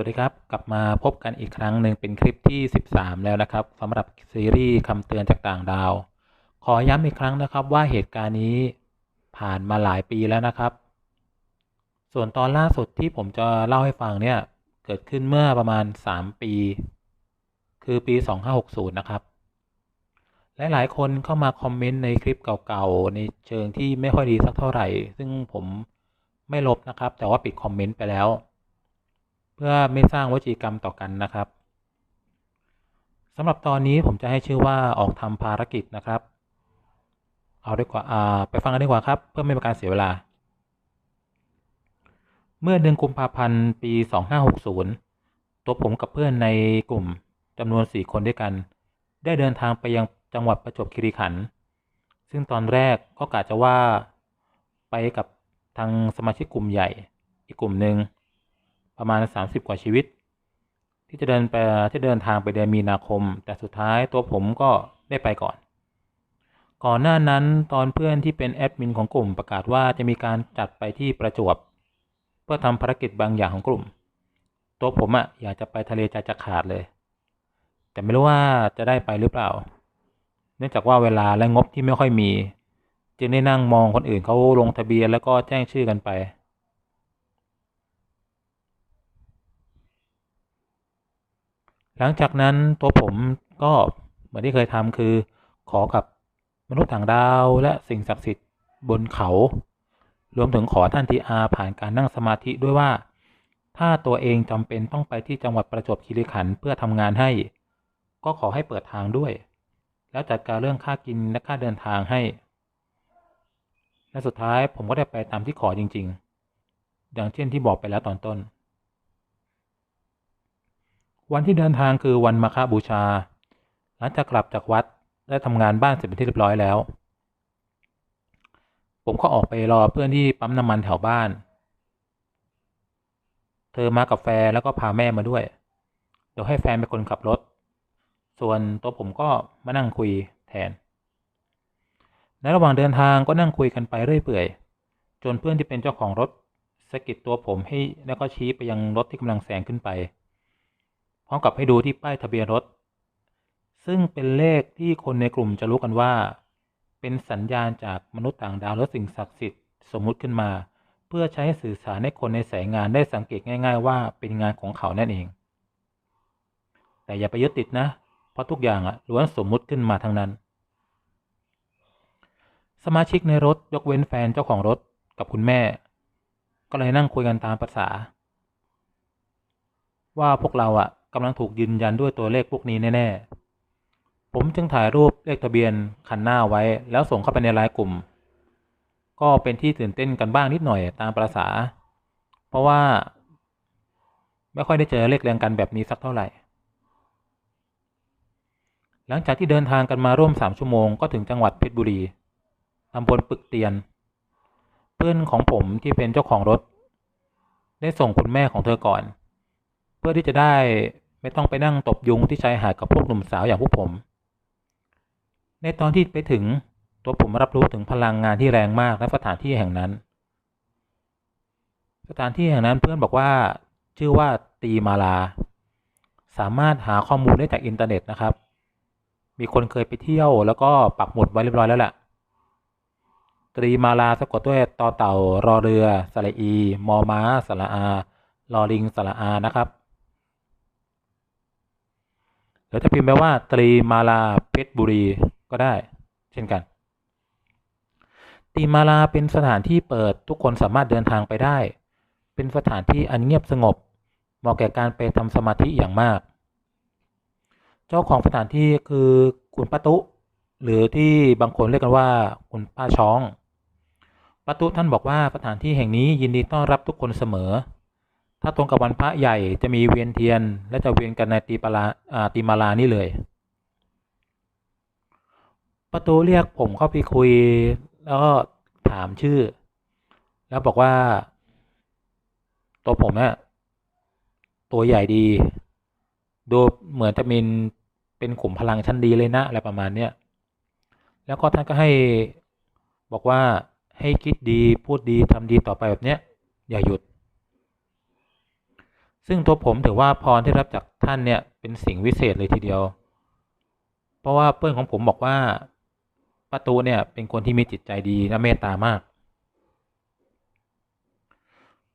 สวัสดีครับ กลับมาพบกันอีกครั้งหนึ่งเป็นคลิปที่ 13 แล้วนะครับสำหรับซีรีส์คำเตือนจากต่างดาว ขอย้ำอีกครั้งนะครับว่าเหตุการณ์นี้ผ่านมาหลายปีแล้วนะครับ ส่วนตอนล่าสุดที่ผมจะเล่าให้ฟังเนี่ยเกิดขึ้นเมื่อประมาณ 3 ปี คือปี 2560 นะครับลหลายคนเข้ามาคอมเมนต์ในคลิปเก่าๆ ในเชิงที่ไม่ค่อยดีสักเท่าไหร่ ซึ่งผมไม่ลบนะครับ แต่ว่าปิดคอมเมนต์ไปแล้ว เพื่อไม่สร้างวจีกรรมต่อกันนะครับสำหรับตอนนี้ผมจะให้ชื่อว่าออกทำภารกิจนะครับ เอาดีกว่าาไปฟังกันดีกว่าครับ เพื่อไม่เป็นการเสียเวลา เมื่อเดือนกุมภาพันธ์ปี 2560 ตัวผมกับเพื่อนในกลุ่มจำนวน 4 คนด้วยกัน ได้เดินทางไปยังจังหวัดประจวบคีรีขันธ์ซึ่งตอนแรกก็กะจะว่าไปกับทางสมาชิกกลุ่มใหญ่อีกกลุ่มหนึ่ง ประมาณ 30 กว่าชีวิต ที่จะเดินไปที่เดินทางไปเดือนมีนาคม แต่สุดท้ายตัวผมก็ได้ไปก่อน ก่อนหน้านั้นตอนเพื่อนที่เป็นแอดมินของกลุ่มประกาศว่าจะมีการจัดไปที่ประจวบ เพื่อทำภารกิจบางอย่างของกลุ่ม ตัวผมอะอยากจะไปทะเลใจจะขาดเลย แต่ไม่รู้ว่าจะได้ไปหรือเปล่า เนื่องจากว่าเวลาและงบที่ไม่ค่อยมี จึงได้นั่งมองคนอื่นเขาลงทะเบียนแล้วก็แจ้งชื่อกันไป หลังจากนั้นตัวผมก็เหมือนที่เคยทำคือ ขอกับมนุษย์ต่างดาวและสิ่งศักดิ์สิทธิ์บนเขา รวมถึงขอท่านทีอาผ่านการนั่งสมาธิด้วยว่า ถ้าตัวเองจำเป็นต้องไปที่จังหวัดประจวบคีรีขันธ์เพื่อทำงานให้ ก็ขอให้เปิดทางด้วย แล้วจัดการเรื่องค่ากินและค่าเดินทางให้และสุดท้ายผมก็ได้ไปตามที่ขอจริง ๆ อย่างเช่นที่บอกไปแล้วตอนต้น วันที่เดินทางคือวันมาฆบูชา หลังจากกลับจากวัดและทำงานบ้านเสร็จเป็นที่เรียบร้อยแล้ว ผมก็ออกไปรอเพื่อนที่ปั๊มน้ำมันแถวบ้าน เธอมากับแฟนแล้วก็พาแม่มาด้วย เดี๋ยวให้แฟนเป็นคนขับรถ ส่วนตัวผมก็มานั่งคุยแทน ในระหว่างเดินทางก็นั่งคุยกันไปเรื่อยเปื่อย จนเพื่อนที่เป็นเจ้าของรถสะกิดตัวผมให้แล้วก็ชี้ไปยังรถที่กำลังแซงขึ้นไป พร้อมกับให้ดูที่ป้ายทะเบียนรถ ซึ่งเป็นเลขที่คนในกลุ่มจะรู้กันว่า เป็นสัญญาณจากมนุษย์ต่างดาวและสิ่งศักดิ์สิทธิ์สมมุติขึ้นมา เพื่อใช้สื่อสารให้คนในสายงานได้สังเกตง่าย ๆ ว่าเป็นงานของเขานั่นเอง แต่อย่าไปยึดติดนะ เพราะทุกอย่างอะล้วนสมมุติขึ้นมาทั้งนั้น สมาชิกในรถยกเว้นแฟนเจ้าของรถกับคุณแม่ ก็เลยนั่งคุยกันตามภาษา ว่าพวกเราอะ กำลังถูกยืนยันด้วยตัวเลขพวกนี้แน่ๆ ผมจึงถ่ายรูปเลขทะเบียนคันหน้าไว้ แล้วส่งเข้าไปในไลน์กลุ่ม ก็เป็นที่ตื่นเต้นกันบ้างนิดหน่อยตามประษา เพราะว่า ไม่ค่อยได้เจอเลขเรียงกันแบบนี้สักเท่าไหร่ หลังจากที่เดินทางกันมาร่วมสามชั่วโมงก็ถึงจังหวัดเพชรบุรีตำบลปึกเตียน เพื่อนของผมที่เป็นเจ้าของรถ ได้ส่งคุณแม่ของเธอก่อน เพื่อที่จะได้ไม่ต้องไปนั่งตบยุงที่ชายหาดกับพวกหนุ่มสาวอย่างพวกผม ในตอนที่ไปถึงตัวผมรับรู้ถึงพลังงานที่แรงมากในสถานที่แห่งนั้น สถานที่แห่งนั้นเพื่อนบอกว่าชื่อว่าตีมาลา สามารถหาข้อมูลได้จากอินเทอร์เน็ตนะครับ มีคนเคยไปเที่ยวแล้วก็ปักหมุดไว้เรียบร้อยแล้วแหละตรีมาลาสะกดด้วยต่อเต่ารอเรือสระอี มอม้าสระอาลอลิงสระอานะครับ หรือจะพิมพ์ไปว่าตรีมาลาเพชรบุรีก็ได้ เช่นกันตรีมาลาเป็นสถานที่เปิดทุกคนสามารถเดินทางไปได้ เป็นสถานที่อันเงียบสงบ เหมาะแก่การไปทำสมาธิอย่างมาก เจ้าของสถานที่คือคุณป้าตุ หรือที่บางคนเรียกกันว่าคุณป้าช้องป้าตุท่านบอกว่าสถานที่แห่งนี้ยินดีต้อนรับทุกคนเสมอ ถ้าตรงกับวันพระใหญ่จะมีเวียนเทียน และจะเวียนกันในตีปลาตีมาลานี่เลย ประตูเรียกผมเข้าไปคุย แล้วก็ถามชื่อ แล้วบอกว่า ตัวผมเนี่ยตัวใหญ่ดี ดูเหมือนจะมีเป็นขุมพลังชั้นดีเลยนะอะไรประมาณเนี้ยแล้วก็ท่านก็ให้บอกว่าให้คิดดีพูดดีทำดีต่อไปแบบเนี้ยอย่าหยุด ซึ่งตัวผมถือว่าพรที่รับจากท่านเนี่ยเป็นสิ่งวิเศษเลยทีเดียว เพราะว่าเพื่อนของผมบอกว่าป้าตูเนี่ยเป็นคนที่มีจิตใจดีและเมตตามาก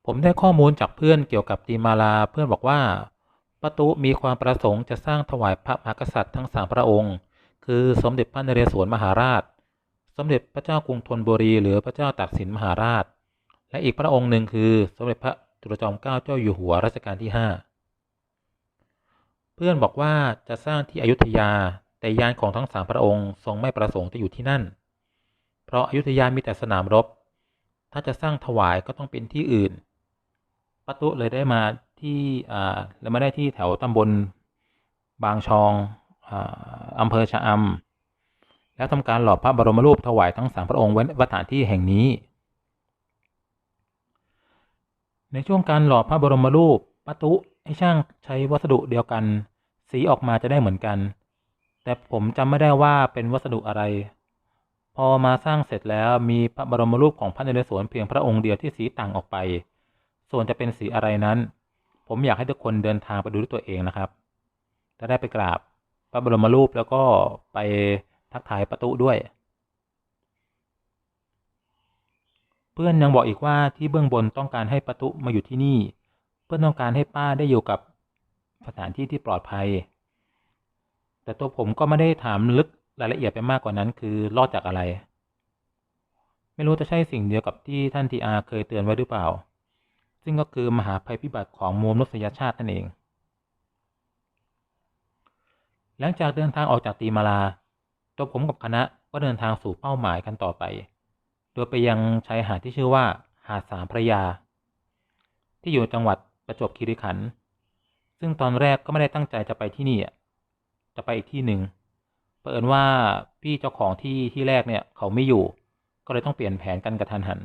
ผมได้ข้อมูลจากเพื่อนเกี่ยวกับตีมาลาเพื่อนบอกว่าป้าตูมีความประสงค์จะสร้างถวายพระมหากษัตริย์ทั้งสามพระองค์ คือสมเด็จพระนเรศวรมหาราช สมเด็จพระเจ้ากรุงธนบุรี หรือพระเจ้าตากสินมหาราช และอีกพระองค์หนึ่งคือสมเด็จพระ จุลจอมเกล้าเจ้าอยู่หัวรัชกาลที่ห้าเพื่อนบอกว่าจะสร้างที่อยุธยาแต่ยานของทั้งสามพระองค์ทรงไม่ประสงค์จะอยู่ที่นั่น เพราะอายุทยามีแต่สนามรบ ถ้าจะสร้างถวายก็ต้องเป็นที่อื่นปะตุเลยได้มาที่อ่าแล้วมาได้ที่แถวตำบลบางชองอ่าอำเภอชะอำแล้วทำการหล่อพระบรมรูปถวายทั้งสามพระองค์ไว้สถานที่แห่งนี้ ในช่วงการหล่อพระบรมรูปปะตุให้ช่างใช้วัสดุเดียวกัน สีออกมาจะได้เหมือนกัน แต่ผมจำไม่ได้ว่าเป็นวัสดุอะไร พอมาสร้างเสร็จแล้วมีพระบรมรูปของพระนเรศวรเพียงพระองค์เดียวที่สีต่างออกไป ส่วนจะเป็นสีอะไรนั้น ผมอยากให้ทุกคนเดินทางไปดูด้วยตัวเองนะครับ จะได้ไปกราบพระบรมรูปแล้วก็ไปทักทายประตูด้วย เพื่อนยังบอกอีกว่าที่เบื้องบนต้องการให้ประตูมาอยู่ที่นี่ เพื่อนต้องการให้ป้าได้อยู่กับสถานที่ที่ปลอดภัย แต่ตัวผมก็ไม่ได้ถามลึกรายละเอียดไปมากกว่านั้น คือรอดจากอะไร ไม่รู้จะใช่สิ่งเดียวกับที่ท่านทีอาเคยเตือนไว้หรือเปล่า ซึ่งก็คือมหาภัยพิบัติของมวลมนุษยชาตินั่นเอง หลังจากเดินทางออกจากตีมาลาตัวผมกับคณะก็เดินทางสู่เป้าหมายกันต่อไป โดยไปยังชายหาดที่ชื่อว่า หาดสามพระยา ที่อยู่จังหวัดประจวบคีรีขันธ์ซึ่งตอนแรกก็ไม่ได้ตั้งใจจะไปที่นี่จะไปอีกที่หนึ่งเปิดว่าพี่เจ้าของที่ที่แรกเนี่ยเขาไม่อยู่ ก็เลยต้องเปลี่ยนแผนกันกระทันหัน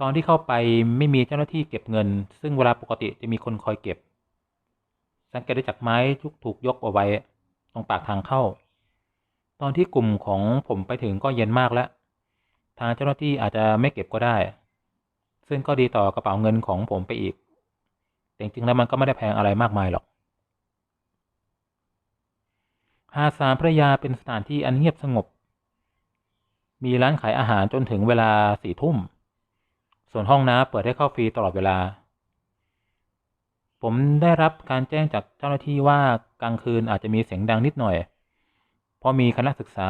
ตอนที่เข้าไปไม่มีเจ้าหน้าที่เก็บเงิน ซึ่งเวลาปกติจะมีคนคอยเก็บ สังเกตได้จากไม้ทุกถูกยกเอาไว้ ตรงปากทางเข้า ตอนที่กลุ่มของผมไปถึงก็เย็นมากแล้ว ทางเจ้าหน้าที่อาจจะไม่เก็บก็ได้ ซึ่งก็ดีต่อกระเป๋าเงินของผมไปอีก แต่จริงๆแล้วมันก็ไม่ได้แพงอะไรมากมายหรอกหาสามพระยาเป็นสถานที่อันเงียบสงบ มีร้านขายอาหารจนถึงเวลาสี่ทุ่ม ส่วนห้องน้ำเปิดให้เข้าฟรีตลอดเวลา ผมได้รับการแจ้งจากเจ้าหน้าที่ว่ากลางคืนอาจจะมีเสียงดังนิดหน่อย เพราะมีคณะศึกษา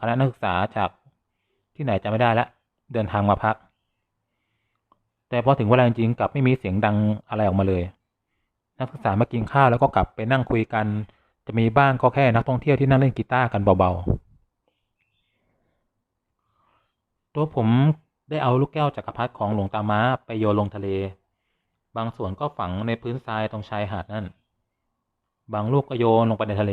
คณะนักศึกษาจากที่ไหนจะไม่ได้ละเดินทางมาพัก แต่พอถึงเวลาจริงกลับไม่มีเสียงดังอะไรออกมาเลย นักศึกษามากินข้าวแล้วก็กลับไปนั่งคุยกัน จะมีบ้างก็แค่นักท่องเที่ยวที่นั่งเล่นกีตาร์กันเบาๆ ตัวผมได้เอาลูกแก้วจักรพรรดิของหลวงตาม้าไปโยนลงทะเล บางส่วนก็ฝังในพื้นทรายตรงชายหาดนั่น บางลูกก็โยนลงไปในทะเล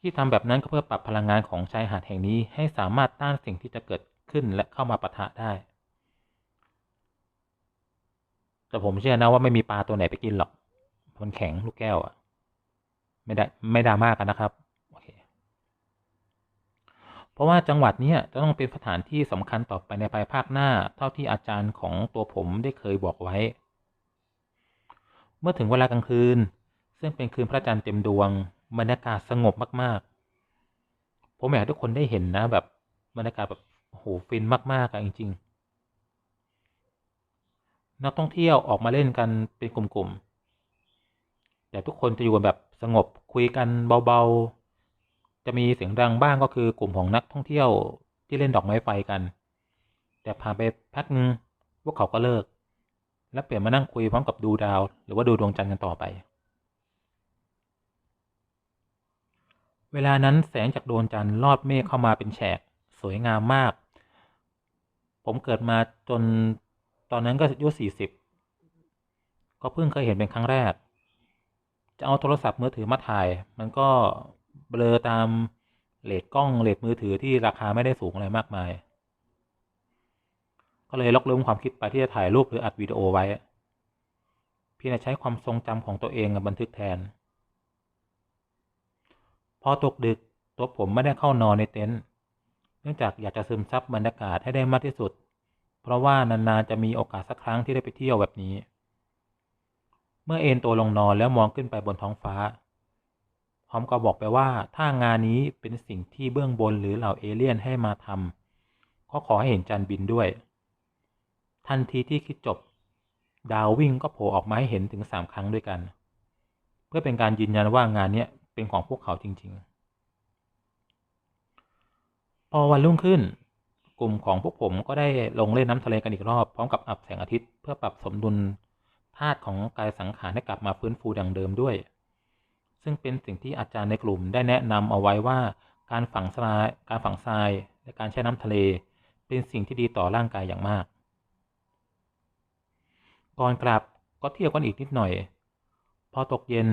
ที่ทำแบบนั้นก็เพื่อปรับพลังงานของชายหาดแห่งนี้ให้สามารถต้านสิ่งที่จะเกิดขึ้นและเข้ามาปะทะได้ แต่ผมเชื่อนะว่าไม่มีปลาตัวไหนไปกินหรอก มันแข็งลูกแก้วอะไม่ได้ไม่ดราม่ากันนะครับโอเคเพราะว่าจังหวัดนี้จะต้องเป็นสถานที่สำคัญต่อไปในภายภาคหน้า เท่าที่อาจารย์ของตัวผมได้เคยบอกไว้ เมื่อถึงเวลากลางคืน ซึ่งเป็นคืนพระจันทร์เต็มดวง บรรยากาศสงบมากๆ ผมอยากทุกคนได้เห็นนะ แบบบรรยากาศแบบโหฟินมากๆอะจริงๆ นักท่องเที่ยวออกมาเล่นกันเป็นกลุ่มๆ แต่ทุกคนจะอยู่กันแบบสงบคุยกันเบาๆ จะมีเสียงดังบ้างก็คือกลุ่มของนักท่องเที่ยวที่เล่นดอกไม้ไฟกัน แต่ผ่านไปพักนึงพวกเขาก็เลิก และเปลี่ยนมานั่งคุยพร้อมกับดูดาว หรือว่าดูดวงจันทร์กันต่อไป เวลานั้นแสงจากดวงจันทร์ลอดเมฆเข้ามาเป็นแฉก สวยงามมาก ผมเกิดมาจนตอนนั้นก็อายุสี่สิบก็เพิ่งเคยเห็นเป็นครั้งแรก จะเอาโทรศัพท์มือถือมาถ่าย มันก็เบลอตามเลดกล้องเลดมือถือที่ราคาไม่ได้สูงอะไรมากมาย ก็เลยล็อกลืมความคิดไปที่จะถ่ายรูปหรืออัดวิดีโอไว้พี่จะใช้ความทรงจำของตัวเองบันทึกแทน พอตกดึกตัวผมไม่ได้เข้านอนในเต็นท์เนื่องจากอยากจะซึมซับบรรยากาศให้ได้มากที่สุด เพราะว่านานๆจะมีโอกาสสักครั้งที่ได้ไปเที่ยวแบบนี้ เมื่อเอนตัวลงนอนแล้วมองขึ้นไปบนท้องฟ้าพร้อมกับบอกไปว่าถ้างานนี้เป็นสิ่งที่เบื้องบนหรือเหล่าเอเลี่ยนให้มาทำก็ขอให้เห็นจันทร์บินด้วย ทันทีที่คิดจบ ดาววิ่งก็โผล่ออกมาให้เห็นถึงสามครั้งด้วยกัน เพื่อเป็นการยืนยันว่างานเนี้ย เป็นของพวกเขาจริง ๆ พอวันรุ่งขึ้น กลุ่มของพวกผมก็ได้ลงเล่นน้ำทะเลกันอีกรอบ พร้อมกับอับแสงอาทิตย์เพื่อปรับสมดุลธาตุของกายสังขารให้กลับมาฟื้นฟูดังเดิมด้วย ซึ่งเป็นสิ่งที่อาจารย์ในกลุ่มได้แนะนำเอาไว้ว่าการฝังทรายการฝังทรายและการแช่น้ำทะเล เป็นสิ่งที่ดีต่อร่างกายอย่างมาก ก่อนกลับก็เที่ยวกันอีกนิดหน่อย พอตกเย็น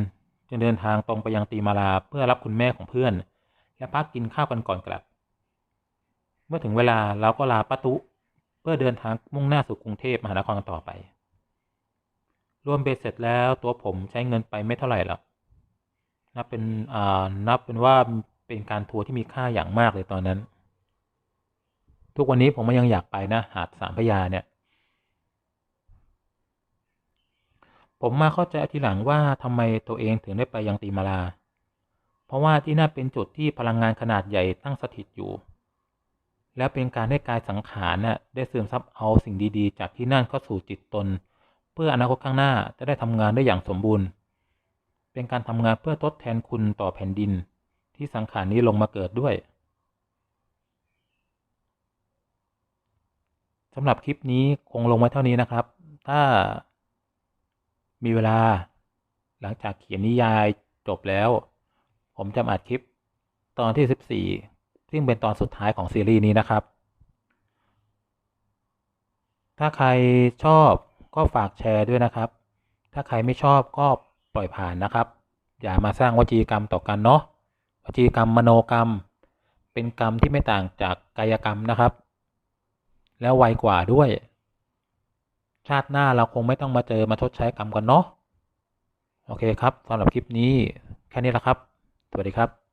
จึงเดินทางตรงไปยังตีมาลาเพื่อรับคุณแม่ของเพื่อน และพักกินข้าวกันก่อนกลับ เมื่อถึงเวลาเราก็ลาป้าตุเพื่อเดินทางมุ่งหน้าสู่กรุงเทพมหานครต่อไป รวมเบ็ดเสร็จแล้วตัวผมใช้เงินไปไม่เท่าไหร่หรอกนับเป็นอ่านับเป็นว่าเป็นการทัวร์ที่มีค่าอย่างมากเลยตอนนั้น ทุกวันนี้ผมก็ยังอยากไปนะ หาดสามพยาเนี่ย ผมมาเข้าใจทีหลังว่าทำไมตัวเองถึงได้ไปยังตีมาลา เพราะว่าที่นั่นเป็นจุดที่พลังงานขนาดใหญ่ตั้งสถิตอยู่ และเป็นการให้กายสังขารน่ะได้ซึมซับเอาสิ่งดีๆ จากที่นั่นเข้าสู่จิตตน เพื่ออนาคตข้างหน้าจะได้ทำงานได้อย่างสมบูรณ์ เป็นการทำงานเพื่อทดแทนคุณต่อแผ่นดิน ที่สังขารนี้ลงมาเกิดด้วยสำหรับคลิปนี้คงลงไว้เท่านี้นะครับ ถ้า มีเวลา หลังจากเขียนนิยายจบแล้ว ผมจะอัดคลิปตอนที่ 14 ซึ่งเป็นตอนสุดท้ายของซีรีส์นี้นะครับ ถ้าใครชอบก็ฝากแชร์ด้วยนะครับ ถ้าใครไม่ชอบก็ปล่อยผ่านนะครับ อย่ามาสร้างวจีกรรมต่อกันเนาะ วจีกรรมมโนกรรม เป็นกรรมที่ไม่ต่างจากกายกรรมนะครับ แล้วไวกว่าด้วย ชาติหน้าเราคงไม่ต้องมาเจอมาทดใช้กรรมกันเนาะโอเคครับสำหรับคลิปนี้แค่นี้ละครับ สวัสดีครับ